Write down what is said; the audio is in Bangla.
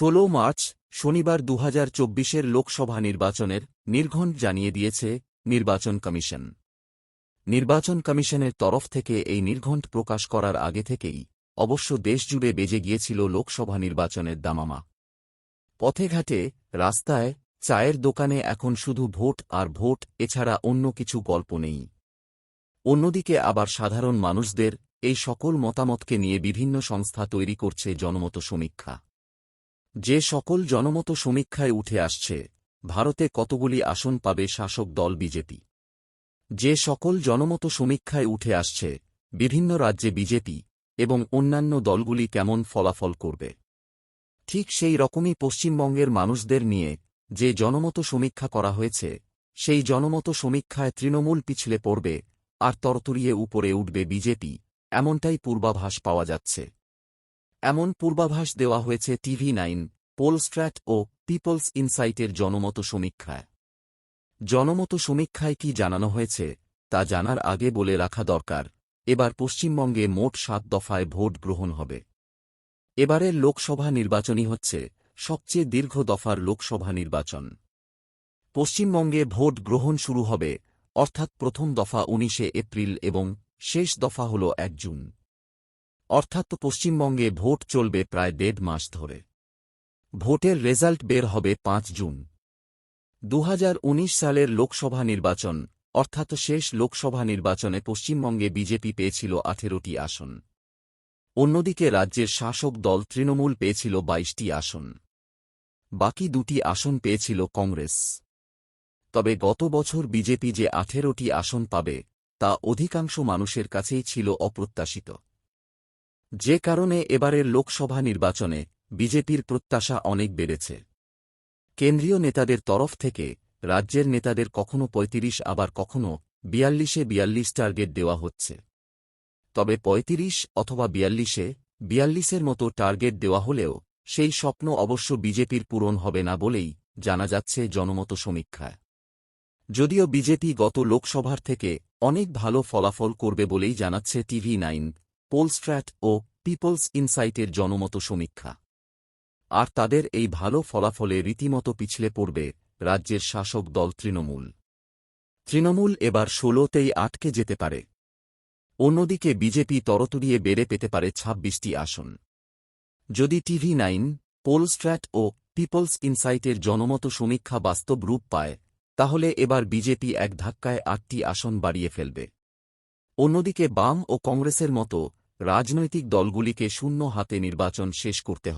ষোলো মার্চ, শনিবার দু হাজার লোকসভা নির্বাচনের নির্ঘণ্ট জানিয়ে দিয়েছে নির্বাচন কমিশন। নির্বাচন কমিশনের তরফ থেকে এই নির্ঘণ্ট প্রকাশ করার আগে থেকেই অবশ্য দেশজুড়ে বেজে গিয়েছিল লোকসভা নির্বাচনের দামামা। পথে ঘাটে, রাস্তায়, চায়ের দোকানে এখন শুধু ভোট আর ভোট, এছাড়া অন্য কিছু গল্প নেই। অন্যদিকে আবার সাধারণ মানুষদের এই সকল মতামতকে নিয়ে বিভিন্ন সংস্থা তৈরি করছে জনমত সমীক্ষা। যে সকল জনমত সমীক্ষায় উঠে আসছে, ভারতে কতগুলি আসন পাবে শাসক দল বিজেপি। যে সকল জনমত সমীক্ষায় উঠে আসছে, বিভিন্ন রাজ্যে বিজেপি এবং অন্যান্য দলগুলি কেমন ফলাফল করবে। ঠিক সেই রকমই পশ্চিমবঙ্গের মানুষদের নিয়ে যে জনমত সমীক্ষা করা হয়েছে, সেই জনমত সমীক্ষায় তৃণমূল পিছলে পড়বে আর তরতরিয়ে উপরে উঠবে বিজেপি, এমনটাই পূর্বাভাস পাওয়া যাচ্ছে। এমন পূর্বাভাস দেওয়া হয়েছে টিভি নাইন, পোলস্ট্র্যাট ও পিপলস ইনসাইটের জনমত সমীক্ষায়। জনমত সমীক্ষায় কি জানানো হয়েছে, তা জানার আগে বলে রাখা দরকার, এবার পশ্চিমবঙ্গে মোট সাত দফায় ভোট গ্রহণ হবে। এবারের লোকসভা নির্বাচনই হচ্ছে সবচেয়ে দীর্ঘ দফার লোকসভা নির্বাচন। পশ্চিমবঙ্গে ভোট গ্রহণ শুরু হবে, অর্থাৎ প্রথম দফা উনিশে এপ্রিল এবং শেষ দফা হল এক জুন। অর্থাৎ পশ্চিমবঙ্গে ভোট চলবে প্রায় দেড় মাস ধরে। ভোটের রেজাল্ট বের হবে পাঁচ জুন। দু হাজার উনিশ সালের লোকসভা নির্বাচন, অর্থাৎ শেষ লোকসভা নির্বাচনে পশ্চিমবঙ্গে বিজেপি পেয়েছিল আঠেরোটি আসন। অন্যদিকে রাজ্যের শাসক দল তৃণমূল পেয়েছিল বাইশটি আসন। বাকি দুটি আসন পেয়েছিল কংগ্রেস। তবে গত বছর বিজেপি যে আঠেরোটি আসন পাবে, তা অধিকাংশ মানুষের কাছেই ছিল অপ্রত্যাশিত। যে কারণে এবারের লোকসভা নির্বাচনে বিজেপির প্রত্যাশা অনেক বেড়েছে। কেন্দ্রীয় নেতাদের তরফ থেকে রাজ্যের নেতাদের কখনো পঁয়ত্রিশ, আবার কখনো বিয়াল্লিশে বিয়াল্লিশ টার্গেট দেওয়া হচ্ছে। তবে পঁয়ত্রিশ অথবা বিয়াল্লিশে বিয়াল্লিশের মতো টার্গেট দেওয়া হলেও সেই স্বপ্ন অবশ্য বিজেপির পূরণ হবে না বলেই জানা যাচ্ছে জনমত সমীক্ষায়। যদিও বিজেপি গত লোকসভার থেকে অনেক ভালো ফলাফল করবে বলেই জানাচ্ছে টিভি নাইন। পোলস্ট্র্যাট ও পিপলস ইনসাইটের জনমত সমীক্ষা। আর তাদের এই ভালো ফলাফলে রীতিমতো পিছলে পড়বে রাজ্যের শাসক দল তৃণমূল। তৃণমূল এবার ষোলোতেই আটকে যেতে পারে। অন্যদিকে বিজেপি তরতরিয়ে বেড়ে পেতে পারে ছাব্বিশটি আসন। যদি টিভি নাইন, পোলস্ট্র্যাট ও পিপলস ইনসাইটের জনমত সমীক্ষা বাস্তব রূপ পায়, তাহলে এবার বিজেপি এক ধাক্কায় আটটি আসন বাড়িয়ে ফেলবে। অন্যদিকে বাম ও কংগ্রেসের মতো রাজনৈতিক দলগুলিকে শূন্য হাতে নির্বাচন শেষ করতে